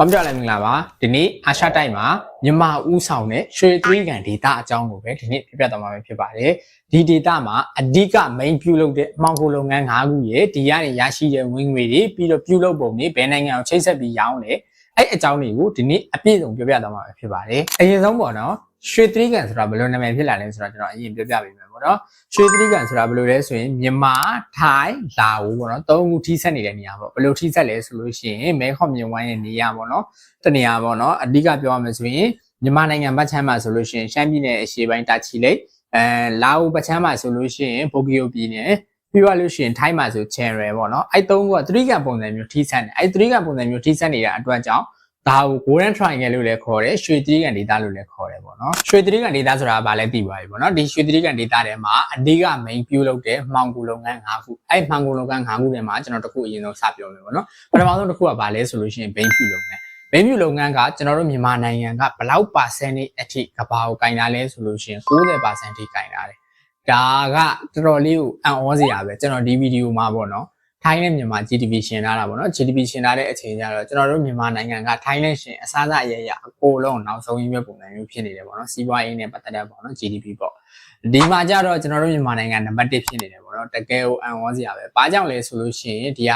ကောင်းကြလည်းမင်္ဂလာပါဒီနေ့အာရှတိုက်မှာမြန်မာဦးဆောင်တဲ့ရွှေသီးကန်ဒေတာအကြောင်းကိုပဲဒီနေ့ပြပြသွားမှာဖြစ်ပါတယ်ဒီဒေတာမှာအဓိက main ပြုလုပ်တဲ့အမောင်ကိုလုပ်ငန်း၅ခုရဲ့ဒီကနေရရှိတဲ့ဝင်ငွေတွေပြီးတော့ပြုလုပ်ပုံတွေဘယ်နိုင်ငံကိုချိတ်ဆက်ပြီးရောင်းလဲအဲ့အကြောင်းတွေကိုဒီနေ့အပြည့်စုံပြပြသွားမှာဖြစ်ပါတယ်အရင်ဆုံးပေါ့နော် ရွှေသီးကန်ဆိုတာဘယ်လိုနာမည်ဖြစ်လာလဲဆိုတော့ကျွန်တော်အရင်ပြပြပေးမယ်ပေါ့နော်ရွှေသီးကန်ဆိုတာဘယ်လိုလဲဆိုရင်မြန်မာထိုင်းလာအိုပေါ့နော်သုံးခုထိဆက်နေတဲ့နေရာပေါ့ဘယ်လိုထိဆက်လဲဆိုလို့ရှိရင်မဲခေါမြင်ဝိုင်းရဲ့နေရာပေါ့နော်တနေရာပေါ့နော်အဓိကပြောရမယ်ဆိုရင်မြန်မာနိုင်ငံဗတ်ချမ်းမှာဆိုလို့ရှိရင်ရှမ်းပြည်နယ်အရှေ့ပိုင်းတာချီလိတ်အဲလာအိုဗတ်ချမ်းမှာဆိုလို့ရှိရင်ဘိုကီယိုပြည်နယ်ပြီးသွားလို့ရှိရင်ထိုင်းမှာဆိုချန်ရယ်ပေါ့နော်အဲ့သုံးခုကသတိကံပုံစံမျိုးထိစက်နေအဲ့သတိကံပုံစံမျိုးထိစက်နေတဲ့အတွက်ကြောင့် ဒါကို golden triangle လို့လည်းခေါ်တယ်ရွှေသတိကံဒေတာလို့လည်းခေါ်တယ်ပေါ့နော်ရွှေသတိကံဒေတာဆိုတာကဘာလဲသိပါပြီပေါ့နော်ဒီရွှေသတိကံဒေတာထဲမှာအဓိက main ပြုလုပ်တဲ့မှောင်ကူလုပ်ငန်း၅ခုအဲ့မှောင်ကူလုပ်ငန်း၅ခုထဲမှာကျွန်တော်တစ်ခုအရင်ဆုံးစပြောမယ်ပေါ့နော်ပထမဆုံးတစ်ခုကဘာလဲဆိုလို့ရှိရင် main ပြုလုပ်ငန်းဘိန်းမြူလုပ်ငန်းကကျွန်တော်တို့မြန်မာနိုင်ငံကဘလောက်ပါစနစ်အထိကဘာကိုကင်လာလဲဆိုလို့ရှိရင်90%အထိကင်လာတယ်။ဒါကတော်တော်လေးကိုအံ့ဩစရာပဲကျွန်တော်ဒီဗီဒီယိုမှာပေါ့နော်။ ထိုင်းနဲ့မြန်မာ GDP ရှင်ထားတာပေါ့နော် GDP ရှင်ထားတဲ့အချိန်ကျတော့ကျွန်တော်တို့မြန်မာနိုင်ငံကထိုင်းနဲ့ရှင်အစားအစာရရအကိုလုံးနောက်ဆုံးရင်းမြပုံစံမျိုးဖြစ်နေတယ်ပေါ့နော်။စီးပွားရေးနဲ့ပတ်သက်တဲ့ပေါ့နော် GDP ပေါ့။ဒီမှာကျတော့ကျွန်တော်တို့မြန်မာနိုင်ငံနံပါတ်1ဖြစ်နေတယ်ပေါ့နော်။တကယ်ကိုအံ့ဩစရာပဲ။ဘာကြောင့်လဲဆိုလို့ရှိရင်ဒီက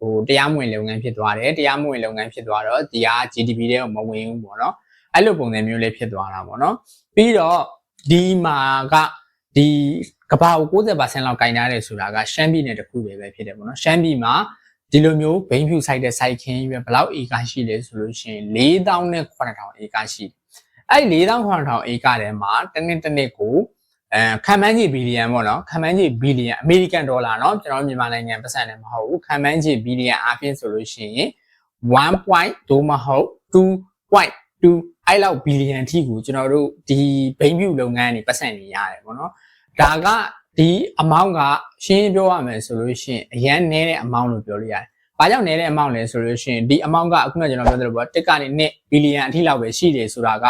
ဟိုတရားမဝင်လုပ်ငန်းဖြစ်သွားတယ်တရားမဝင်လုပ်ငန်းဖြစ်သွားတော့ဒီက GDP တဲ့ကိုမဝင်ဘူးပေါ့နော်အဲ့လိုပုံစံမျိုးလေးဖြစ်သွားတာပေါ့နော်ပြီးတော့ဒီမှာကဒီ ကဘာကို90%လောက်ကင်ထားတယ်ဆိုတာကရှမ်းပြည်နယ်တစ်ခုပဲပဲဖြစ်တယ်ပေါ့နော်ရှမ်းပြည်မှာဒီလိုမျိုးဘိန်းဖြူဆိုင်တဲ့စိုက်ခင်းကြီးပဲဘယ်လောက်ဧကရှိလဲဆိုလို့ရှိရင်4000နဲ့9000ဧကရှိတယ်အဲ့4000 9000ဧကထဲမှာတစ်နှစ်တစ်နှစ်ကိုအဲခံမှန်းကြီးဘီလီယံပေါ့နော်ခံမှန်းကြီးဘီလီယံအမေရိကန်ဒေါ်လာเนาะကျွန်တော်မြန်မာနိုင်ငံပတ်စံနဲ့မဟုတ်ဘူးခံမှန်းကြီးဘီလီယံအပြင်ဆိုလို့ရှိရင်1.2ဒို့မဟုတ်2.2အဲ့လောက်ဘီလီယံအထိကိုကျွန်တော်တို့ဒီဘိန်းဖြူလုပ်ငန်းတွေပတ်စံနေရတယ်ပေါ့နော် ဒါကဒီ amount ကရှင်းပြောရမယ်ဆိုလို့ရှိရင်အရန်နည်းတဲ့ amount လို့ပြောလို့ရတယ်။ဘာကြောင့်နည်းတဲ့ amount လဲဆိုလို့ရှိရင်ဒီ amount ကအခုနကကျွန်တော်ပြောသလိုပေါ့တစ်ကနေနှစ်ဘီလီယံအထိလောက်ပဲရှိတယ်ဆိုတာက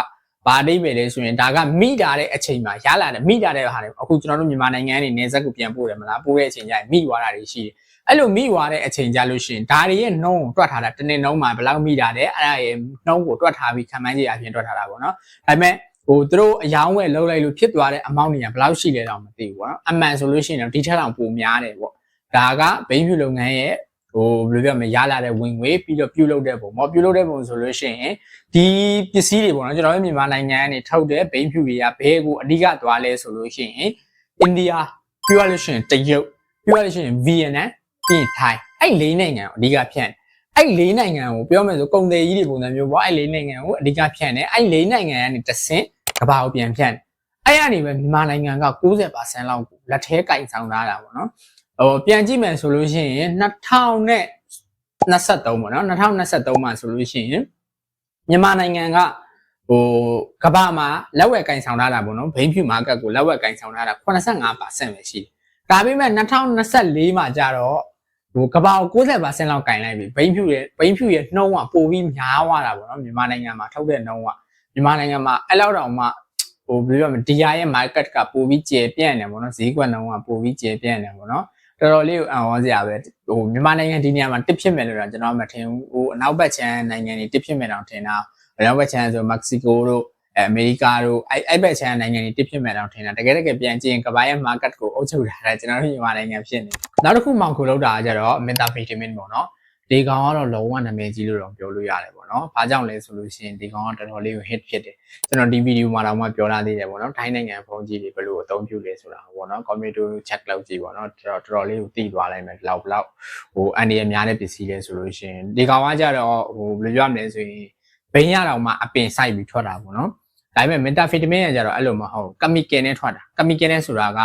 ဘာအဓိပ္ပာယ်လဲဆိုရင်ဒါကမိတာတဲ့အချိန်မှာရလာတယ်မိတာတဲ့ဟာတွေအခုကျွန်တော်တို့မြန်မာနိုင်ငံကနေနေဆက်ကိုပြန်ပို့တယ်မလားပို့တဲ့အချိန်ကျရင်မိသွားတာတွေရှိတယ်အဲ့လိုမိသွားတဲ့အချိန်ကြလို့ရှိရင်ဒါတွေရဲ့နှုံးကိုတွက်ထားတာတစ်နေ့နှုံးမှာဘယ်လောက်မိတာလဲအဲ့ဒါရဲ့နှုံးကိုတွက်ထားပြီးခံမှန်းကြည့်အပြင်တွက်ထားတာပေါ့နော်ဒါပေမဲ့ ဟိုသူတို့အယောင်းဝယ်လောက်လိုက်လို့ဖြစ်သွားတဲ့အမောင့်တွေကဘယ်လောက်ရှိလဲတော့မသိဘူးပေါ့နော်အမှန်ဆိုလို့ရှိရင်တော့ဒီထက်တောင်ပိုများတယ်ပေါ့ဒါကဘိန်းဖြူလုပ်ငန်းရဲ့ဟိုဘယ်လိုပြောမလဲရလာတဲ့ဝင်ငွေပြီးတော့ပြုလုပ်တဲ့ပုံပေါ့ပြုလုပ်တဲ့ပုံဆိုလို့ရှိရင်ဒီပစ္စည်းတွေပေါ့နော်ကျွန်တော်တို့မြန်မာနိုင်ငံကနေထုတ်တဲ့ဘိန်းဖြူတွေကဘဲကိုအဓိကသွားလဲဆိုလို့ရှိရင်အိန္ဒိယပြီးရလို့ရှိရင်တရုတ်ပြီးရလို့ရှိရင်ဗီယက်နမ်ပြီးရင်ထိုင်းအဲ့လေးနိုင်ငံကိုအဓိကဖြန့် အဲ့လေးနိုင်ငံကိုပြောမယ်ဆိုကုန်တယ်ကြီးတွေပုံစံမျိုးပေါ့အဲ့လေးနိုင်ငံကိုအဓိကဖြန့်တယ်အဲ့လေးနိုင်ငံကနေတဆင့်ကဘာကိုပြန်ဖြန့်တယ်အဲ့ရနေပဲမြန်မာနိုင်ငံက90%လောက်ကိုလက်ထဲကင်ဆောင်ထားတာပေါ့နော်ဟိုပြန်ကြည့်မယ်ဆိုလို့ရှိရင်2000နဲ့23ပေါ့နော်2023မှာဆိုလို့ရှိရင်မြန်မာနိုင်ငံကဟိုကဘာမှာလက်ဝက်ကင်ဆောင်ထားတာပေါ့နော်ဘိန်းဖြူမာကတ်ကိုလက်ဝက်ကင်ဆောင်ထားတာ85%ပဲရှိတယ်ဒါပေမဲ့2024မှာကျတော့ ဟိုကဘာကို90%လောက်ကင်လိုက်ပြီဘိန်းဖြူရဲ့ဘိန်းဖြူရဲ့နှုံးကပိုပြီးများသွားတာပေါ့နော်မြန်မာနိုင်ငံမှာထုတ်တဲ့နှုံးကမြန်မာနိုင်ငံမှာအဲ့လောက်တောင်မှဟိုဘယ်လိုပြောမလဲဒီယာရဲ့ market ကပိုပြီးကျယ်ပြန့်တယ်ပေါ့နော်ဈေးကွက်နှုံးကပိုပြီးကျယ်ပြန့်တယ်ပေါ့နော်တော်တော်လေးကိုအံ့ဩစရာပဲဟိုမြန်မာနိုင်ငံဒီနေရာမှာတစ်ဖြစ်မယ်လို့တော့ကျွန်တော်မထင်ဘူးဟိုအနောက်ဘက်ခြမ်းနိုင်ငံတွေတစ်ဖြစ်မယ်တော့ထင်တာအနောက်ဘက်ခြမ်းဆိုမက္ကဆီကိုတို့ အမေရိကတို့အဲ့အဲ့ဘက်ခြမ်းနိုင်ငံတွေတစ်ဖြစ်မယ်တော့ထင်တာတကယ်တကယ်ပြန်ကြည့်ရင်ကမ္ဘာရဲ့ market ကိုအုပ်ချုပ်ထားတာကျွန်တော်တို့မြန်မာနိုင်ငံဖြစ်နေနောက်တစ်ခုမှောင်ခိုလောက်တာကကြတော့ methamphetamine ပေါ့နော်ဒီကောင်ကတော့လုံးဝနာမည်ကြီးလို့တော့ပြောလို့ရတယ်ပေါ့နော်။ဘာကြောင့်လဲဆိုလို့ရှိရင်ဒီကောင်ကတော်တော်လေးကို hit ဖြစ်တယ်။ကျွန်တော်ဒီဗီဒီယိုမှာတော့မှပြောလာသေးတယ်ပေါ့နော်။ထိုင်းနိုင်ငံဖုန်းကြီးတွေဘယ်လိုအသုံးပြုလဲဆိုတာပေါ့နော်။ computer check လုပ်ကြည့်ပေါ့နော်။တော်တော်လေးကိုသိသွားလိုက်မယ်။လောက်လောက်ဟိုအန်ဒီရများတဲ့ပစ္စည်းလဲဆိုလို့ရှိရင်ဒီကောင်ကကြတော့ဟိုဘယ်လိုပြောရမလဲဆိုရင်ဘိန်းရတော့မှအပင်စိုက်ပြီးထွက်တာပေါ့နော်။ ဒါပေမဲ့ methamphetamine ကကြတော့အဲ့လိုမဟုတ် chemical နဲ့ထွက်တာ။ chemical နဲ့ဆိုတာက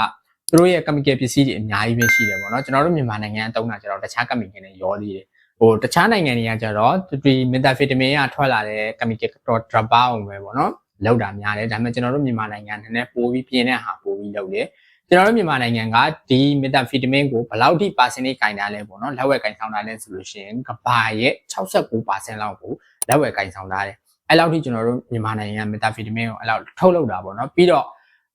သူတို့ရဲ့ chemical ပစ္စည်းတွေအများကြီးပဲရှိတယ်ပေါ့နော်ကျွန်တော်တို့မြန်မာနိုင်ငံအတုံးတာကျတော့တခြား chemical နဲ့ရောသေးတယ်ဟိုတခြားနိုင်ငံတွေကကျတော့ဒီ methamphetamine ကထွက်လာတဲ့ chemical တော့ drop အောင်ပဲပေါ့နော်လောက်တာများတယ်ဒါပေမဲ့ကျွန်တော်တို့မြန်မာနိုင်ငံနည်းနည်းပိုပြီးပြင်းတဲ့ဟာပိုပြီးလောက်တယ်ကျွန်တော်တို့မြန်မာနိုင်ငံကဒီ methamphetamine ကိုဘယ်လောက်ထိ percentage ကင်တာလဲပေါ့နော်လက်ဝက်ကင်ဆောင်တာလဲဆိုလို့ရှိရင်ကဘာရဲ့69%လောက်ကိုလက်ဝက်ကင်ဆောင်တာတယ် အဲ့လောက်ထိကျွန်တော်တို့မြန်မာနိုင်ငံက methamphetamine ကိုအဲ့လောက်ထုတ်လုပ်တာပေါ့နော်ပြီးတော့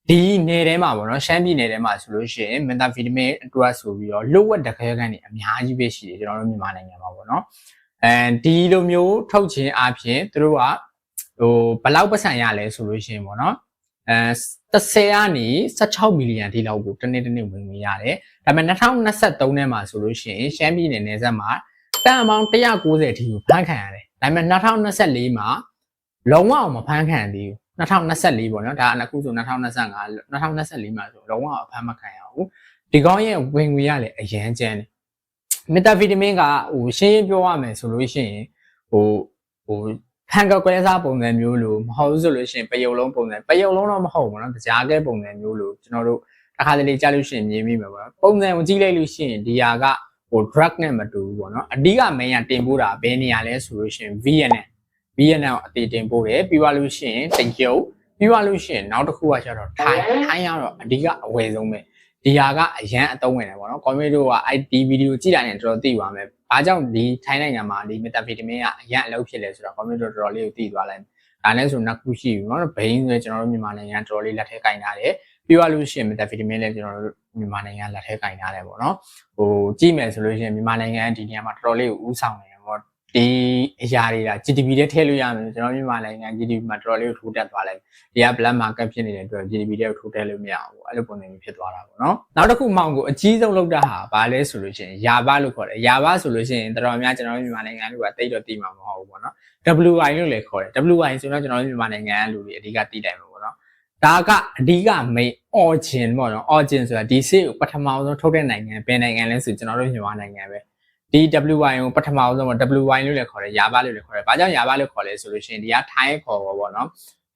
ဒီနယ်ထဲမှာပေါ့နော်ရှမ်းပြည်နယ်ထဲမှာဆိုလို့ရှိရင် methamphetamine အတွက်ဆိုပြီးတော့လိုဝက်တခဲခန်းတွေအများကြီးပဲရှိတယ်ကျွန်တော်တို့မြန်မာနိုင်ငံမှာပေါ့နော်အဲဒီလိုမျိုးထုတ်ခြင်းအပြင်သူတို့ကဟိုဘယ်လောက်ပတ်စံရလဲဆိုလို့ရှိရင်ပေါ့နော်အဲ30ကနေ16မီလီယံဒီလောက်ကိုတစ်နေ့တစ်နေ့ဝင်ငွေရတယ်ဒါပေမဲ့2023ထဲမှာဆိုလို့ရှိရင်ရှမ်းပြည်နယ်နယ်စပ်မှာတန်အမောင်း190အထိကိုဖမ်းခံရတယ်ဒါပေမဲ့2024မှာ လုံးဝမဖမ်းခံသေးဘူး2024ပေါ့နော်ဒါအခုဆို2025 2024မှာဆိုလုံးဝအဖမ်းမခံရဘူးဒီကောင်းရဲ့ဝင်ငွေရလေအရန်ကျန်းတယ်မီတာဗီတာမင်ကဟိုရှင်းရှင်းပြောရမယ်ဆိုလို့ရှိရင်ဟိုဟိုဖန်ကကွဲစားပုံစံမျိုးလို့မဟုတ်ဘူးဆိုလို့ရှိရင်ပယုံလုံးပုံစံပယုံလုံးတော့မဟုတ်ဘူးเนาะကြားကဲပုံစံမျိုးလို့ကျွန်တော်တို့တစ်ခါတလေကြားလို့ရှိရင်မြင်မိမှာပေါ့ပုံစံကိုကြည့်လိုက်လို့ရှိရင်ဒီဟာကဟို drug နဲ့မတူဘူးပေါ့နော်အဓိက main ကတင်ပို့တာဘယ်နေရာလဲဆိုလို့ရှိရင် ဗီယက်နမ်အသေးတင်ပို့တယ်ပြီးပါလို့ရှိရင်တရုတ်ပြီးပါလို့ရှိရင်နောက်တစ်ခုကကျတော့ထိုင်းထိုင်းကတော့အဓိကအဝယ်ဆုံးပဲဒီဟာကအရန်အသုံးဝင်တယ်ပေါ့နော်ကွန်မတီတို့က IT ဗီဒီယိုကြည့်တိုင်းတော်တော်သိပါမယ်ဘာကြောင့်ဒီထိုင်းနိုင်ငံမှာဒီမက်တာဗီတမင်ကအရန်အလုပ်ဖြစ်လဲဆိုတော့ကွန်မတီတို့တော်တော်လေးကိုသိသွားလိုက်ဒါနဲ့ဆိုနှစ်ခုရှိပြီနော်ဘိန်းဆိုကျွန်တော်တို့မြန်မာနိုင်ငံတော်တော်လေးလက်ထဲကင်ထားတယ်ပြီးသွားလို့ရှိရင်မက်တာဗီတမင်လည်းကျွန်တော်တို့မြန်မာနိုင်ငံလက်ထဲကင်ထားတယ်ပေါ့နော်ဟိုကြည့်မယ်ဆိုလို့ရှိရင်မြန်မာနိုင်ငံဒီနေရာမှာတော်တော်လေးကိုဦးဆောင်နေ ဒီအရာတွေက GDP ထဲထည့်လို့ရမယ်ကျွန်တော်မြန်မာနိုင်ငံ GDP မှာတော်တော်လေးကိုထိုးတက်သွားလိုက်ဒီက black market ဖြစ်နေတဲ့အတွက် GDP ထဲကိုထိုးတက်လို့မရဘူးအဲ့လိုပုံစံမျိုးဖြစ်သွားတာပေါ့နော်နောက်တစ်ခုမောင်ကိုအကြီးဆုံးလောက်တာဟာဘာလဲဆိုလို့ရှိရင်ယာဘလို့ခေါ်တယ်ယာဘဆိုလို့ရှိရင်တော်တော်များကျွန်တော်မြန်မာနိုင်ငံလူကတိတ်တော့တိမှာမဟုတ်ဘူးပေါ့နော် WI လို့လည်းခေါ်တယ် WI ဆိုတော့ကျွန်တော်တို့မြန်မာနိုင်ငံလူတွေအဓိကတည်တယ်ပေါ့နော်ဒါကအဓိက main origin ပေါ့နော် origin ဆိုတာဒီဆေးကိုပထမဆုံးထုတ်တဲ့နိုင်ငံဘယ်နိုင်ငံလဲဆိုကျွန်တော်တို့မြန်မာနိုင်ငံပဲ ဒီ WI ကိုပထမဆုံးပေါ့ WI လို့လည်းခေါ်တယ်ယာဘလို့လည်းခေါ်တယ်ဘာကြောင့်ယာဘလို့ခေါ်လဲဆိုလို့ရှိရင်ဒီကထိုင်းခေါ်ပေါ့ပေါ့နော်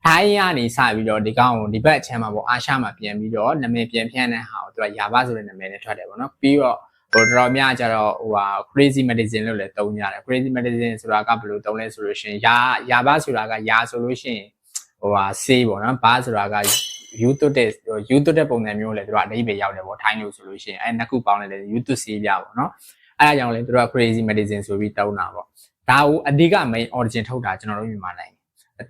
ထိုင်းကနေစပြီးတော့ဒီကောင်ကိုဒီဘက်အချမ်းမှာပေါ့အာရှမှာပြန်ပြီးတော့နာမည်ပြန်ဖြန့်တဲ့ဟာကိုသူကယာဘဆိုတဲ့နာမည်နဲ့ထွက်တယ်ပေါ့နော်ပြီးတော့ဟိုတော်တော်များကြတော့ဟိုဟာ crazy medicine လို့လည်းသုံးကြတယ် crazy medicine ဆိုတာကဘယ်လိုသုံးလဲဆိုလို့ရှိရင်ယာယာဘဆိုတာကယာဆိုလို့ရှိရင်ဟိုဟာဆေးပေါ့နော်ဘာဆိုတာကယူသွတ်တဲ့ယူသွတ်တဲ့ပုံစံမျိုးလေသူကအဓိပ္ပာယ်ရောက်တယ်ပေါ့ထိုင်းလို့ဆိုလို့ရှိရင်အဲနှစ်ခုပေါင်းလိုက်တယ်ယူသွတ်ဆေးပြပေါ့နော် အဲအကြောင်းလေသူက crazy medicine ဆိုပြီးတောင်းတာပေါ့ဒါကိုအဓိက main origin ထုတ်တာကျွန်တော်တို့မြန်မာနိုင်ငံ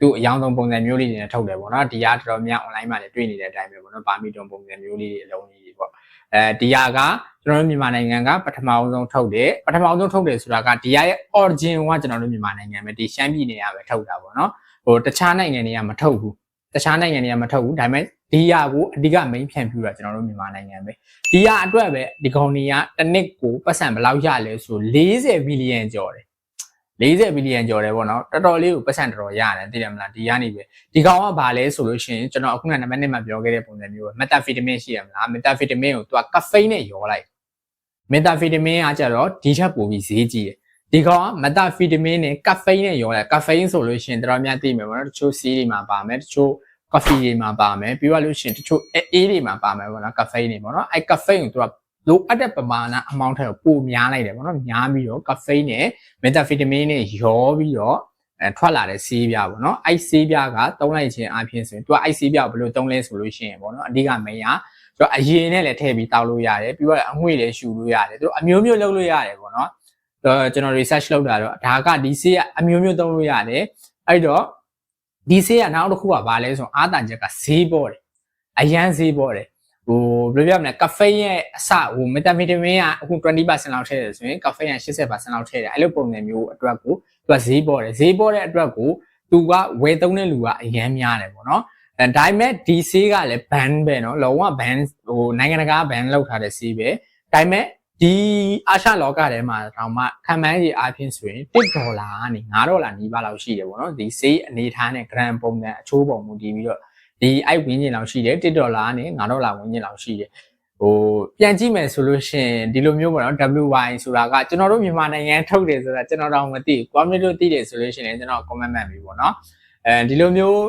သူအယောင်ဆုံးပုံစံမျိုးလေးတွေနဲ့ထုတ်တယ်ပေါ့နော်ဒီကတော်တော်များ online မှာလည်းတွေ့နေတဲ့အတိုင်းပဲပေါ့နော်ပါမီတွန်ပုံစံမျိုးလေးတွေအလုံးကြီးတွေပေါ့အဲဒီဟာကကျွန်တော်တို့မြန်မာနိုင်ငံကပထမအောင်ဆုံးထုတ်တယ်ပထမအောင်ဆုံးထုတ်တယ်ဆိုတာကဒီဟာရဲ့ origin ကကျွန်တော်တို့မြန်မာနိုင်ငံပဲဒီရှမ်းပြည်နယ်ကပဲထုတ်တာပေါ့နော်ဟိုတခြားနိုင်ငံတွေကမထုတ်ဘူးတခြားနိုင်ငံတွေကမထုတ်ဘူးဒါပေမဲ့ ဒီဟာကိုအဓိက main ဖြန့်ပြူတာကျွန်တော်တို့မြန်မာနိုင်ငံပဲဒီဟာအတွက်ပဲဒီကောင်တွေကတစ်နှစ်ကိုပတ်စံဘယ်လောက်ရလဲဆို40ဘီလီယံကျော်တယ်40ဘီလီယံကျော်တယ်ပေါ့နော်တော်တော်လေးကိုပတ်စံတော်တော်ရတယ်သိတယ်မလားဒီကနေပဲဒီကောင်ကဘာလဲဆိုလို့ရှိရင်ကျွန်တော်အခုနကနံပါတ်1မှာပြောခဲ့တဲ့ပုံစံမျိုးပဲ methamphetamine ရှိရမလား methamphetamine ကိုသူက caffeine နဲ့ရောလိုက် methamphetamine ကကြတော့ဒီချက်ပိုပြီးဈေးကြီးတယ်ဒီကောင်က methamphetamine နဲ့ caffeine နဲ့ရောလိုက် caffeine ဆိုလို့ရှိရင်တော်တော်များသိမယ်ပေါ့နော်တချို့စီးတွေမှာပါမယ်တချို့ coffee တွေမှာပါမယ်ပြီးတော့လို့ရှိရင်တချို့အေးတွေမှာပါမယ်ပေါ့နော် caffeine တွေပေါ့နော်အဲ caffeine ကိုသူကလိုအပ်တဲ့ပမာဏအမောင့်ထက်ပိုများလိုက်တယ်ပေါ့နော်များပြီးတော့ caffeine နဲ့ methamphetamine နဲ့ရောပြီးတော့အဲထွက်လာတဲ့ဆေးပြားပေါ့နော်အဲ့ဆေးပြားကတုံးလိုက်ခြင်းအပြင်ဆိုရင်သူကအဲ့ဆေးပြားကိုဘယ်လိုတုံးလဲဆိုလို့ရှိရင်ပေါ့နော်အဓိကမင်းကသူကအရင်နဲ့လည်းထည့်ပြီးတောက်လို့ရတယ်ပြီးတော့အငွေ့လည်းရှူလို့ရတယ်သူအမျိုးမျိုးလုပ်လို့ရတယ်ပေါ့နော်အဲကျွန်တော် research လုပ်တာတော့ဒါကဒီဆေးကအမျိုးမျိုးသုံးလို့ရတယ်အဲ့တော့ ဒီဆေးကနောက်တစ်ခုကဘာလဲဆိုတော့အာတာချက်ကဈေးပေါ်တယ်အရန်ဈေးပေါ်တယ်ဟိုဘယ်လိုပြောမလဲကာဖေးရဲ့အစဟိုမက်တာဖီတမင်ကအခု20%လောက်ထည့်တယ်ဆိုရင်ကာဖေးက80%လောက်ထည့်တယ်အဲ့လိုပုံစံမျိုးအတွက်ကိုသူကဈေးပေါ်တယ်ဈေးပေါ်တဲ့အတွက်ကိုသူကဝယ်သုံးတဲ့လူကအရန်များတယ်ပေါ့နော်အဲဒါပေမဲ့ဒီဆေးကလည်း ban ပဲเนาะလုံးဝ ban ဟိုနိုင်ငံတကာ ban လောက်ထားတဲ့ဆေးပဲဒါပေမဲ့ ဒီအာရှလောကထဲမှာတောင်မှခံမှန်းကြီးအားဖြင့်ဆိုရင်1ဒေါ်လာကနေ9ဒေါ်လာနီးပါးလောက်ရှိတယ်ပေါ့နော်ဒီဆေးအနေထားနဲ့ gram ပုံစံအချိုးပုံမူတည်ပြီးတော့ဒီအိုက်ဝင်းကျင်လောက်ရှိတယ်1ဒေါ်လာနဲ့9ဒေါ်လာဝင်းကျင်လောက်ရှိတယ်ဟိုပြန်ကြည့်မယ်ဆိုလို့ရှိရင်ဒီလိုမျိုးပေါ့နော် WY ဆိုတာကကျွန်တော်တို့မြန်မာနိုင်ငံထုတ်တယ်ဆိုတာကျွန်တော်တော့မသိဘူး။ community တို့သိတယ်ဆိုလို့ရှိရင်ကျွန်တော် comment မှတ်ပြီပေါ့နော်။အဲဒီလိုမျိုး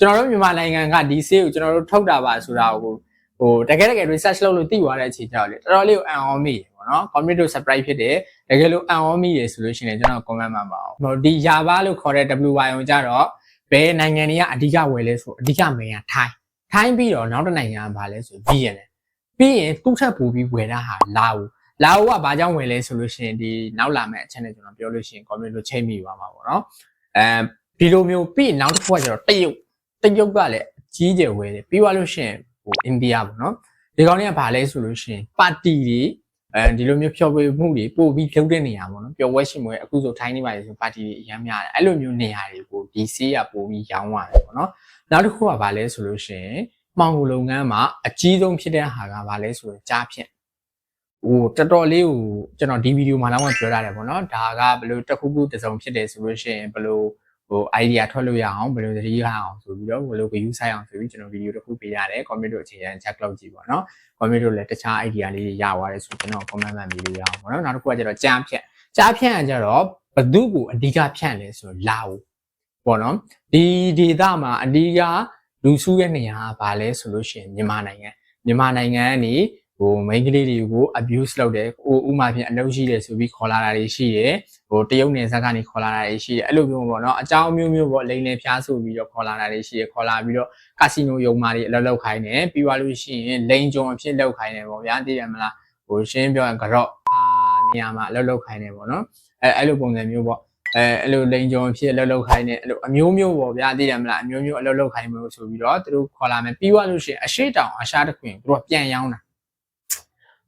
ကျွန်တော်တို့မြန်မာနိုင်ငံကဒီဆေးကိုကျွန်တော်တို့ထုတ်တာပါဆိုတာကိုဟိုတကယ်တကယ် research လုပ်လို့သိသွားတဲ့အချိန်ကျတော့လေတော်တော်လေးကိုအံ့ဩမိတယ် ပေါ့နော် community တို့ surprise ဖြစ်တယ်တကယ်လို့အံ့ဩမိတယ်ဆိုလို့ရှိရင်ကျွန်တော် comment မှတ်ပါအောင်ဟိုဒီယာဘာလို့ခေါ်တဲ့ WY ကိုကြတော့ဘယ်နိုင်ငံတွေကအဓိကဝယ်လဲဆိုအဓိကမင်းကထိုင်းထိုင်းပြီးတော့နောက်တစ်နိုင်ငံကဘာလဲဆိုဗီယက်နမ်ပြီးရင်သူ့ထက်ပိုပြီးဝယ်တာဟာလာအိုလာအိုကဘာကြောင့်ဝယ်လဲဆိုလို့ရှိရင်ဒီနောက်လာမယ့်အချက်နဲ့ကျွန်တော်ပြောလို့ရှိရင် comment လို့ချိန်မိသွားမှာပေါ့နော်အဲဒီလိုမျိုးပြီးရင်နောက်တစ်ခုကကျတော့တရုတ်တရုတ်ကလည်းအကြီးကျယ်ဝယ်တယ်ပြီးသွားလို့ရှိရင်ဟိုအိန္ဒိယပေါ့နော်ဒီကောင်တွေကဘာလဲဆိုလို့ရှိရင်ပါတီတွေ အဲဒီလိုမျိုးဖြော်ပြမှုတွေပို့ပြီးဖြုတ်တဲ့နေရာပေါ့နော်ပျော်ပွဲရှင်ပွဲအခုဆိုထိုင်းနေပါလေဆိုပါတီတွေအများများတယ်အဲ့လိုမျိုးနေရာတွေကိုဒီဆေးရပို့ပြီးရောင်းရတယ်ပေါ့နော်နောက်တစ်ခုကဘာလဲဆိုလို့ရှိရင်မှောင်ကိုလုပ်ငန်းမှာအကြီးဆုံးဖြစ်တဲ့ဟာကဘာလဲဆိုတော့ကြားဖြင့်ဟိုတော်တော်လေးကိုကျွန်တော်ဒီဗီဒီယိုမှာတော့ပြောရတယ်ပေါ့နော်ဒါကဘယ်လိုတစ်ခုခုတစ်စုံဖြစ်တယ်ဆိုလို့ရှိရင်ဘယ်လို ဟို idea ထွက်လို့ရအောင်ဘယ်လိုသတိရအောင်ဆိုပြီးတော့ဘယ်လို view ဆိုင်အောင်ဆိုပြီးကျွန်တော်ဗီဒီယိုတစ်ခုပေးရတယ် comment တို့အခြေခံ check လုပ်ကြည့်ပါနော် comment တို့လည်းတခြား idea လေးတွေရသွားတယ်ဆိုကျွန်တော် comment မှမေးလို့ရအောင်ပေါ့နော်နောက်တစ်ခုကကျတော့ကြားဖြတ်ကြားဖြတ်ကကျတော့ဘသူကိုအဓိကဖြန့်လဲဆိုတော့လာဦးပေါ့နော်ဒီဒေသမှာအဓိကလူစုရဲ့နေရာကဘာလဲဆိုလို့ရှိရင်မြန်မာနိုင်ငံမြန်မာနိုင်ငံကနေ ဟိုမိန်းကလေးတွေကို abuse လုပ်တယ်ဟိုဥမာဖြင့်အလုပ်ရှိတယ်ဆိုပြီးခေါ်လာတာတွေရှိတယ်ဟိုတရုတ်နယ်စပ်ကနေခေါ်လာတာတွေရှိတယ်အဲ့လိုမျိုးပေါ့နော်အကြောင်းမျိုးမျိုးပေါ့လိန်လေဖျားဆိုပြီးတော့ခေါ်လာတာတွေရှိတယ်ခေါ်လာပြီးတော့ကာစီနိုယုံမာတွေအလုပ်လုပ်ခိုင်းတယ်ပြီးသွားလို့ရှိရင်လိန်ကြုံအဖြစ်လုပ်ခိုင်းတယ်ပေါ့ဗျာသိရမလားဟိုရှင်းပြောရင်ကြော့အာနေရာမှာအလုပ်လုပ်ခိုင်းတယ်ပေါ့နော်အဲအဲ့လိုပုံစံမျိုးပေါ့အဲအဲ့လိုလိန်ကြုံအဖြစ်အလုပ်လုပ်ခိုင်းတယ်အဲ့လိုအမျိုးမျိုးပေါ့ဗျာသိတယ်မလားအမျိုးမျိုးအလုပ်လုပ်ခိုင်းမျိုးဆိုပြီးတော့သူတို့ခေါ်လာမယ်ပြီးသွားလို့ရှိရင်အရှိတောင်အရှားတစ်ခွင်သူတို့ကပြန်ရောင်းတာ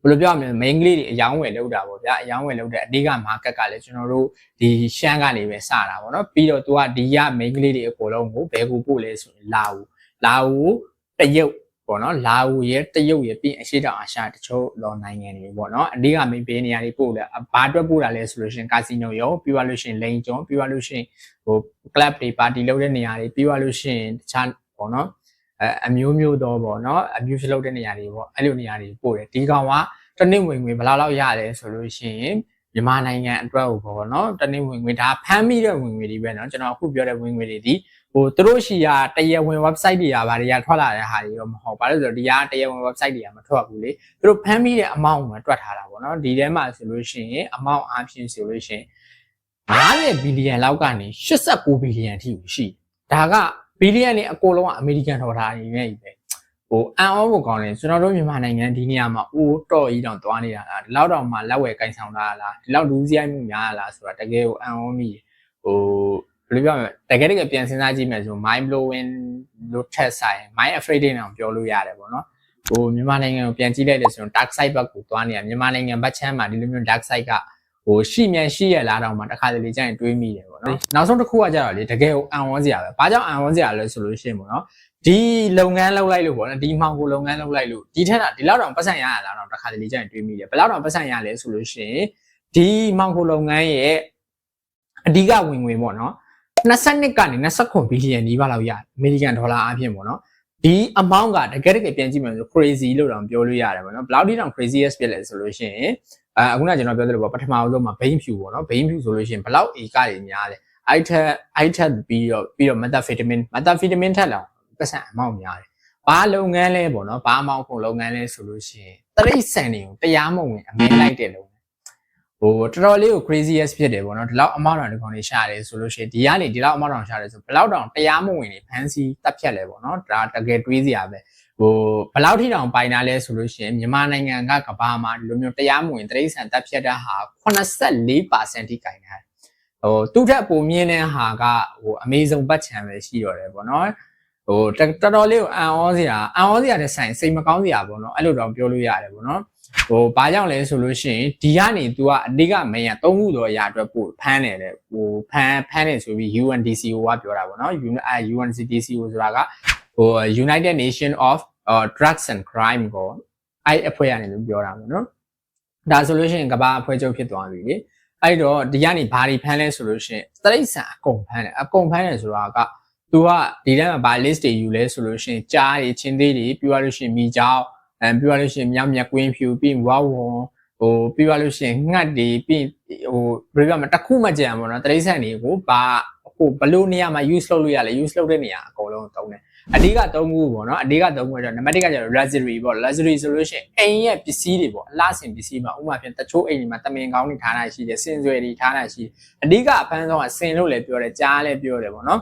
ဘယ်လိုပြောရမလဲ main ကလေးတွေအယောင်းဝယ်လောက်တာပေါ့ဗျာအယောင်းဝယ်လောက်တဲ့အဓိက market ကလည်းကျွန်တော်တို့ဒီရှမ်းကနေပဲစတာပေါ့နော်ပြီးတော့ तू ကဒီရ main ကလေးတွေအကုန်လုံးကိုဘယ်ကိုပို့လဲဆိုရင်လာဦးလာဦးတရုတ်ပေါ့နော်လာဦးရဲ့တရုတ်ရဲ့ပြီးအရှိတောင်အာရှတချို့လောနိုင်ငံတွေပေါ့နော်အဓိက main ပေးနေရတွေပို့လဲဘာအတွက်ပို့တာလဲဆိုလို့ရှိရင်ကာစီနိုရောပြီးသွားလို့ရှိရင်လိန်ကျွန်းပြီးသွားလို့ရှိရင်ဟို club တွေ party လုပ်တဲ့နေရာတွေပြီးသွားလို့ရှိရင်တခြားပေါ့နော် အဲအမျိုးမျိုးတော့ပေါ့နော်အမျိုးဖြစ်လုပ်တဲ့နေရာတွေပေါ့အဲ့လိုနေရာတွေပို့တယ်ဒီကောင်ကတနစ်ဝင်ငွေဘယ်လောက်လောက်ရတယ်ဆိုလို့ရှိရင်မြန်မာနိုင်ငံအတွက်ကိုပေါ့နော်တနစ်ဝင်ငွေဒါဖမ်းမိတဲ့ဝင်ငွေတွေပဲเนาะကျွန်တော်အခုပြောတဲ့ဝင်ငွေတွေဒီဟိုသူတို့ရှိရတရားဝင် website တွေကဗာတွေကထွက်လာတဲ့ဟာတွေတော့မဟုတ်ဘာလို့လဲဆိုတော့ဒီကတရားဝင် website တွေကမထွက်ဘူးလေသူတို့ဖမ်းမိတဲ့ amount ကိုတွက်ထားတာပေါ့နော်ဒီထဲမှာဆိုလို့ရှိရင် amount အပြင်ဆိုလို့ရှိရင်50ဘီလီယံလောက်ကနေ89ဘီလီယံအထိရှိဒါက ဘီလီယံနဲ့အကုန်လုံးကအမေရိကန်ဒေါ်လာတွေနဲ့ပဲဟိုအန်အောဖို့ကောင်းတယ်ကျွန်တော်တို့မြန်မာနိုင်ငံဒီနေရာမှာအိုးတော့ကြီးတောင်သွားနေတာလားဒီလောက်တောင်မှလက်ဝယ်ကင်ဆောင်တာလားဒီလောက်လူစရိုက်မှုများလားဆိုတာတကယ်ကိုအန်အောမိဟိုဘယ်လိုပြောမလဲတကယ်တကယ်ပြန်စဉ်းစားကြည့်မယ်ဆို mind blowing လို့ထက်ဆိုင် mind afraid တွေအောင်ပြောလို့ရတယ်ပေါ့နော်ဟိုမြန်မာနိုင်ငံကိုပြန်ကြည့်လိုက်တယ်ဆိုရင် dark side ဘက်ကိုသွားနေရမြန်မာနိုင်ငံဘက်ချမ်းမှာဒီလိုမျိုး dark side က ဟိုရှိမြန်ရှိရလားတော့မှတစ်ခါတလေကျရင်တွေးမိတယ်ပေါ့နော်နောက်ဆုံးတစ်ခုကကြတော့လေတကယ်ကိုအံဝန်းစရာပဲဘာကြောင့်အံဝန်းစရာလဲဆိုလို့ရှိရင်ပေါ့နော်ဒီလုပ်ငန်းလုပ်လိုက်လို့ပေါ့နော်ဒီမှောင်ကိုလုပ်ငန်းလုပ်လိုက်လို့ဒီထက်ကဒီလောက်တောင်ပတ်စံရရလားတော့တစ်ခါတလေကျရင်တွေးမိတယ်ဘယ်လောက်တောင်ပတ်စံရလဲဆိုလို့ရှိရင်ဒီမှောင်ကိုလုပ်ငန်းရဲ့အဓိကဝင်ငွေပေါ့နော်22ကနေ29ဘီလီယံနီးပါးလောက်ရအမေရိကန်ဒေါ်လာအပြင်ပေါ့နော်ဒီ amount ကတကယ်တကယ်ပြန်ကြည့်မယ်ဆို crazy လို့တောင်ပြောလို့ရတယ်ပေါ့နော်ဘယ်လောက်ထိတောင် craziest ဖြစ်လဲဆိုလို့ရှိရင် အဲအခုနကကျွန်တော်ပြောသလိုပေါ့ပထမဆုံးမှာ vein view ပေါ့နော် vein view ဆိုလို့ရှိရင်ဘယ်လောက် A ကတွေများလဲအဲ့ထက်အဲ့ထက်ပြီးတော့ပြီးတော့ methamphetamine methamphetamine ထက်လောက်ပတ်စံအမောက်များတယ်ဘာလုပ်ငန်းလဲပေါ့နော်ဘာအမောက်ခုလုပ်ငန်းလဲဆိုလို့ရှိရင်တရိတ်ဆန်တွေကိုတရားမဝင်အမင်းလိုက်တဲ့လုပ်ငန်း ဟိုတော်တော်လေးကို craziest ဖြစ်တယ်ပေါ့နော်ဒီလောက်အမောက်တောင်ဒီကောင်တွေရှာတယ်ဆိုလို့ရှိရင်ဒီကနေဒီလောက်အမောက်တောင်ရှာတယ်ဆိုဘယ်လောက်တောင်တရားမဝင်နေဖန်စီတက်ဖြတ်လဲပေါ့နော်ဒါတကယ်တွေးစရာပဲဟိုဘယ်လောက်ထိတောင်ပိုင်တာလဲဆိုလို့ရှိရင်မြန်မာနိုင်ငံကကဘာမှာဒီလိုမျိုးတရားမဝင်တရိတ်ဆန်တက်ဖြတ်တဲ့ဟာ84%ထိကင်တယ်ဟိုသူ့ထက်ပိုမြင့်တဲ့ဟာကဟိုအမေဇုံပတ်ချံပဲရှိတော့တယ်ပေါ့နော်ဟိုတော်တော်လေးကိုအံ့ဩစရာအံ့ဩစရာတဲ့ဆိုင်စိတ်မကောင်းစရာပေါ့နော်အဲ့လိုတော့ပြောလို့ရတယ်ပေါ့နော် ဟိုဘာကြောင့်လဲဆိုလို့ရှိရင်ဒီကနေ तू ကအဓိကမင်းရသုံးခုတော့အရာအတွက်ပို့ဖမ်းတယ်လေဟိုဖမ်းဖမ်းတယ်ဆိုပြီး UNDCO ကပြောတာပေါ့နော် UNCDCO ဆိုတာကဟို United Nation of uh, Drugs and Crime ကိုအဲ့အဖွဲ့ကနေလို့ပြောတာပေါ့နော်ဒါဆိုလို့ရှိရင်ကဘာအဖွဲ့ချုပ်ဖြစ်သွားပြီလေအဲ့တော့ဒီကနေဘာတွေဖမ်းလဲဆိုလို့ရှိရင်တရိတ်ဆန်အကုန်ဖမ်းတယ်အကုန်ဖမ်းတယ်ဆိုတာကသူကဒီထဲမှာဘာ list တွေယူလဲဆိုလို့ရှိရင်ကြားတွေချင်းသေးတွေပြီးသွားလို့ရှိရင်မိကြောက် အဲပြီးသွားလို့ရှိရင်မြောက်မြက်ကွင်းဖြူပြီးဝါဝွန်ဟိုပြီးသွားလို့ရှိရင်ငှက်တွေပြီးဟိုဘယ်လိုပြောမလဲတစ်ခုမှကြံပါတော့တရိတ်ဆန်တွေကိုဘာဟိုဘလို့နေရာမှာ use လုပ်လို့ရလဲ use လုပ်တဲ့နေရာအကုန်လုံးသုံးတယ်အဓိကသုံးခုပေါ့နော်အဓိကသုံးခုကျတော့နံပါတ်1ကကျတော့ luxury ပေါ့ luxury ဆိုလို့ရှိရင်အိမ်ရဲ့ပစ္စည်းတွေပေါ့အလားစင်ပစ္စည်းမှာဥပမာဖြင့်တချို့အိမ်တွေမှာတမင်ကောင်းတွေထားတာရှိတယ်စင်ဆွဲတွေထားတာရှိတယ်အဓိကအဖမ်းဆုံးကစင်လို့လည်းပြောတယ်ကြားလည်းပြောတယ်ပေါ့နော်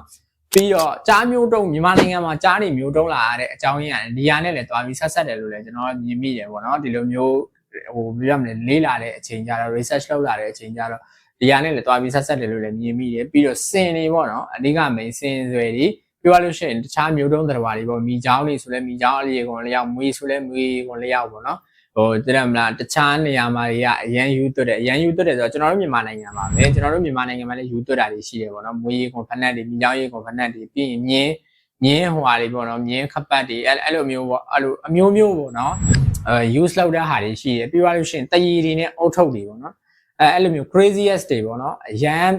ပြီးတော့ကြားမျိုးတုံးမြန်မာနိုင်ငံမှာကြားနေမျိုးတုံးလာရတဲ့အကြောင်းရင်းရတယ်နေရာနဲ့လည်းတွားပြီးဆက်ဆက်တယ်လို့လည်းကျွန်တော်မြင်မိတယ်ပေါ့နော်ဒီလိုမျိုးဟိုပြောရမလဲလေးလာတဲ့အချိန်ကြတော့ research လုပ်လာတဲ့အချိန်ကြတော့ဒီဟာနဲ့လည်းတွားပြီးဆက်ဆက်တယ်လို့လည်းမြင်မိတယ်ပြီးတော့စင်တွေပေါ့နော်အဓိက main စင်ဆွဲတွေပြောရလို့ရှိရင်တခြားမျိုးတုံးသတ္တဝါတွေပေါ့မိချောင်းလေးဆိုလဲမိချောင်းအလေးကိုလျောက်မွေးဆိုလဲမွေးကိုလျောက်ပေါ့နော် ဟိုတရမလားတခြားနေရာမှာတွေကအရန်ယူသွတ်တယ်အရန်ယူသွတ်တယ်ဆိုတော့ကျွန်တော်တို့မြန်မာနိုင်ငံမှာပဲကျွန်တော်တို့မြန်မာနိုင်ငံမှာလည်းယူသွတ်တာတွေရှိတယ်ပေါ့နော်မွေးရေကုန်ဖက်နှက်တွေမြောင်းရေကုန်ဖက်နှက်တွေပြီးရင်မြင်းမြင်းဟွာတွေပေါ့နော်မြင်းခပတ်တွေအဲ့အဲ့လိုမျိုးပေါ့အဲ့လိုအမျိုးမျိုးပေါ့နော်အဲ use လုပ်တဲ့ဟာတွေရှိတယ်ပြီးသွားလို့ရှိရင်တရီတွေနဲ့အုတ်ထုတ်တွေပေါ့နော်အဲအဲ့လိုမျိုး craziest တွေပေါ့နော်အရန်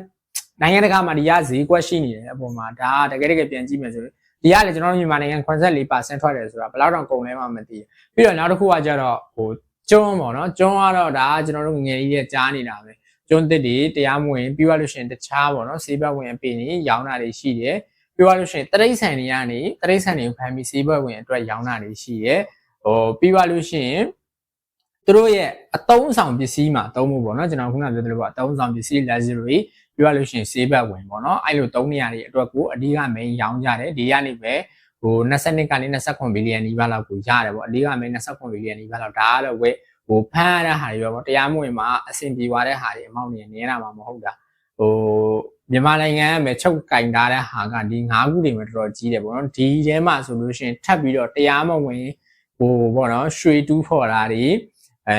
နိုင်ငံတကာမှာဒီရဈေးကွက်ရှိနေတယ်အပေါ်မှာဒါကတကယ်တကယ်ပြန်ကြည့်မယ်ဆိုရင် ဒီကလည်းကျွန်တော်တို့မြန်မာနိုင်ငံ84%ထွက်တယ်ဆိုတာဘယ်လောက်တောင်ကုန်လဲမှမသိဘူးပြီးတော့နောက်တစ်ခုကကျတော့ဟိုကျွန်းပေါ့နော်ကျွန်းကတော့ဒါကကျွန်တော်တို့ငယ်ကြီးရဲ့ကြားနေတာပဲကျွန်းတစ်တွေတရားမဝင်ပြီးသွားလို့ရှိရင်တခြားပေါ့နော်စေးဘက်ဝင်အပင်တွေရောင်းတာတွေရှိတယ်ပြီးသွားလို့ရှိရင်တရိတ်ဆန်တွေကနေတရိတ်ဆန်တွေကိုဖမ်းပြီးစေးဘက်ဝင်အတွက်ရောင်းတာတွေရှိတယ်ဟိုပြီးသွားလို့ရှိရင်သူတို့ရဲ့အတုံးဆောင်ပစ္စည်းမှာသုံးဖို့ပေါ့နော်ကျွန်တော်ခုနပြောသလိုပေါ့အတုံးဆောင်ပစ္စည်း luxury ပြောရလို့ရှိရင်စေးဘက်ဝင်ပေါ့နော်အဲ့လိုသုံးနေရတဲ့အတွက်ကိုအဓိက main ရောင်းကြတယ်ဒီကနေပဲဟို22ကနေ29ဘီလီယံနီးပါးလောက်ကိုရတယ်ပေါ့အဓိက main 29ဘီလီယံနီးပါးလောက်ဒါကတော့ဝဲဟိုဖမ်းရတဲ့ဟာတွေပဲပေါ့တရားမဝင်မှာအဆင်ပြေသွားတဲ့ဟာတွေအမောက်နေနေတာမှမဟုတ်တာဟိုမြန်မာနိုင်ငံကပဲချုပ်ကင်ထားတဲ့ဟာကဒီ၅ခုတွေမှာတော်တော်ကြီးတယ်ပေါ့နော်ဒီထဲမှာဆိုလို့ရှိရင်ထပ်ပြီးတော့တရားမဝင်ဟိုပေါ့နော်ရွှေတူးဖော်တာတွေ အဲ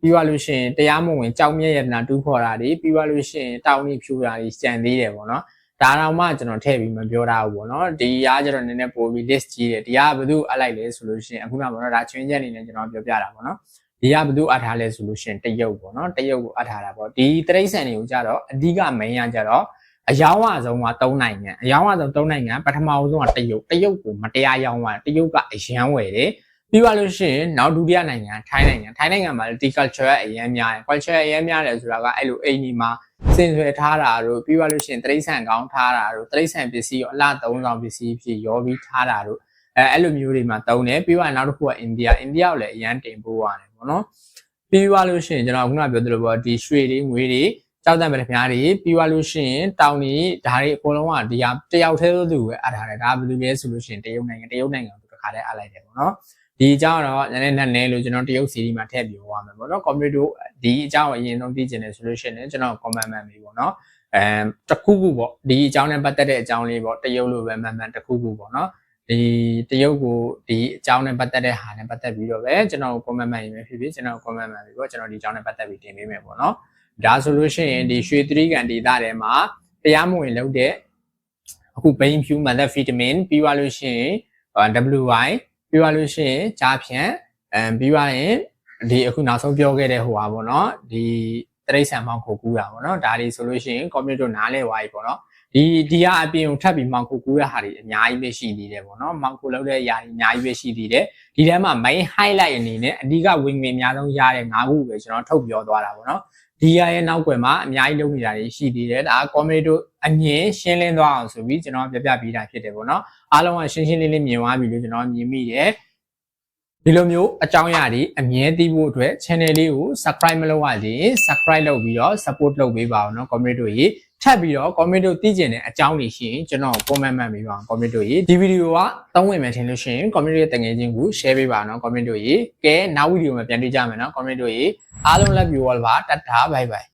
ပြီးသွားလို့ရှိရင်တရားမဝင်ကြောက်မြက်ရတနာတူးဖော်တာတွေပြီးသွားလို့ရှိရင်တောင်းနေဖြူတာတွေကြံသေးတယ်ပေါ့နော်ဒါတော့မှကျွန်တော်ထည့်ပြီးမပြောတာဘူးပေါ့နော်ဒီအားကျတော့နည်းနည်းပို့ပြီး list ကြီးတယ်ဒီကဘယ်သူအလိုက်လဲဆိုလို့ရှိရင်အခုနကပေါ့နော်ဒါချွင်းချက်အနေနဲ့ကျွန်တော်ပြောပြတာပေါ့နော်ဒီကဘယ်သူအပ်ထားလဲဆိုလို့ရှိရင်တရုတ်ပေါ့နော်တရုတ်ကိုအပ်ထားတာပေါ့ဒီတရိတ်ဆန်တွေကိုကြတော့အဓိက main ရကြတော့အယောင်းအဆုံးက3နိုင်ငံအယောင်းအဆုံး3နိုင်ငံပထမဆုံးကတရုတ်တရုတ်ကိုမတရားရောင်းသွားတရုတ်ကအရန်ဝယ်တယ် ပြီးသွားလို့ရှိရင်နောက်ဒုတိယနိုင်ငံထိုင်းနိုင်ငံထိုင်းနိုင်ငံမှာဒီ culture အရင်များတယ် culture အရင်များတယ်ဆိုတာကအဲ့လိုအိမ်ကြီးမှာစင်ဆွဲထားတာတို့ပြီးသွားလို့ရှိရင်တရိษံကောင်းထားတာတို့တရိษံပစ္စည်းရောအလှသုံးဆောင်ပစ္စည်းဖြစ်ရောပြီးထားတာတို့အဲအဲ့လိုမျိုးတွေမှာတုံးတယ်ပြီးသွားနောက်တစ်ခုကအိန္ဒိယအိန္ဒိယကိုလည်းအရန်တင်ပို့ရတယ်ပေါ့နော်ပြီးသွားလို့ရှိရင်ကျွန်တော်ခုနပြောသလိုပေါ့ဒီရွှေတွေငွေတွေကြောက်တံပရဖျားတွေပြီးသွားလို့ရှိရင်တောင်ကြီးဒါတွေအကုန်လုံးကဒီဟာတယောက်တည်းသူပဲအပ်ထားတယ်ဒါဘယ်လိုလဲဆိုလို့ရှိရင်တရုတ်နိုင်ငံတရုတ်နိုင်ငံကိုတစ်ခါတည်းအပ်လိုက်တယ်ပေါ့နော် ဒီအကြောင်းတော့နည်းနည်းနဲ့နဲလို့ကျွန်တော်တရုတ်စီရီမှာထည့်ပြောရမယ်ပေါ့နော်ကွန်ပျူတာဒီအကြောင်းအရင်ဆုံးသိချင်တယ်ဆိုလို့ရှိရင်ကျွန်တော် comment မှန်ပြီပေါ့နော်အဲတခုခုပေါ့ဒီအကြောင်းနဲ့ပတ်သက်တဲ့အကြောင်းလေးပေါ့တရုတ်လိုပဲမှန်မှန်တခုခုပေါ့နော်ဒီတရုတ်ကိုဒီအကြောင်းနဲ့ပတ်သက်တဲ့ဟာနဲ့ပတ်သက်ပြီးတော့ပဲကျွန်တော် comment မှန်ရင်ပဲဖြစ်ဖြစ်ကျွန်တော် comment မှန်ပြီပေါ့ကျွန်တော်ဒီအကြောင်းနဲ့ပတ်သက်ပြီးတင်ပေးမယ်ပေါ့နော်ဒါဆိုလို့ရှိရင်ဒီရွှေသတိကန်ဒေတာထဲမှာတရားမဝင်လုပ်တဲ့အခု brain fuel method vitamin ပြီးသွားလို့ရှိရင် WI ပြီးသွားလို့ရှိရင်ကြားဖြန့်အဲပြီးသွားရင်ဒီအခုနောက်ဆုံးပြောခဲ့တဲ့ဟိုပါပေါ့နော်ဒီတရိတ်ဆန်မောင်ခိုကူးတာပေါ့နော်ဒါတွေဆိုလို့ရှိရင် community တို့နားလဲဝါပြီပေါ့နော်ဒီဒီကအပြင်ကိုထပ်ပြီးမောင်ခိုကူးတဲ့ဟာတွေအများကြီးပဲရှိသေးတယ်ပေါ့နော်မောင်ခိုလောက်တဲ့အရာတွေအများကြီးပဲရှိသေးတယ်ဒီထဲမှာ main highlight အနေနဲ့အဓိကဝင်ငွေအများဆုံးရတဲ့၅ခုပဲကျွန်တော်ထုတ်ပြောသွားတာပေါ့နော် ဒီရရဲ့နောက်ွယ်မှာအများကြီးလုပ်နေတာတွေရှိသေးတယ်ဒါက community တို့အမြင်ရှင်းလင်းသွားအောင်ဆိုပြီးကျွန်တော်ပြပြပေးတာဖြစ်တယ်ပေါ့နော်အားလုံးကရှင်းရှင်းလင်းလင်းမြင်သွားပြီလို့ကျွန်တော်မြင်မိတယ် ဒီလိုမျိုးအကြောင်းအရာတွေအမြဲသိဖို့အတွက် channel လေးကို subscribe မလုပ်ရသေးရင် subscribe လုပ်ပြီးတော့ support လုပ်ပေးပါအောင်เนาะ comment တို့ရေထပ်ပြီးတော့ comment တို့သိကျင်တဲ့အကြောင်းတွေရှိရင်ကျွန်တော် comment မှတ်ပေးပါအောင် comment တို့ရေဒီဗီဒီယိုကသုံးဝင်မယ်ထင်လို့ရှိရင် comment ရဲ့တငယ်ချင်းကို share ပေးပါအောင်เนาะ comment တို့ရေကဲနောက်ဗီဒီယိုမှာပြန်တွေ့ကြမယ်เนาะ comment တို့ရေအားလုံးလက်ပြီးဝါပါတတ်တာ bye bye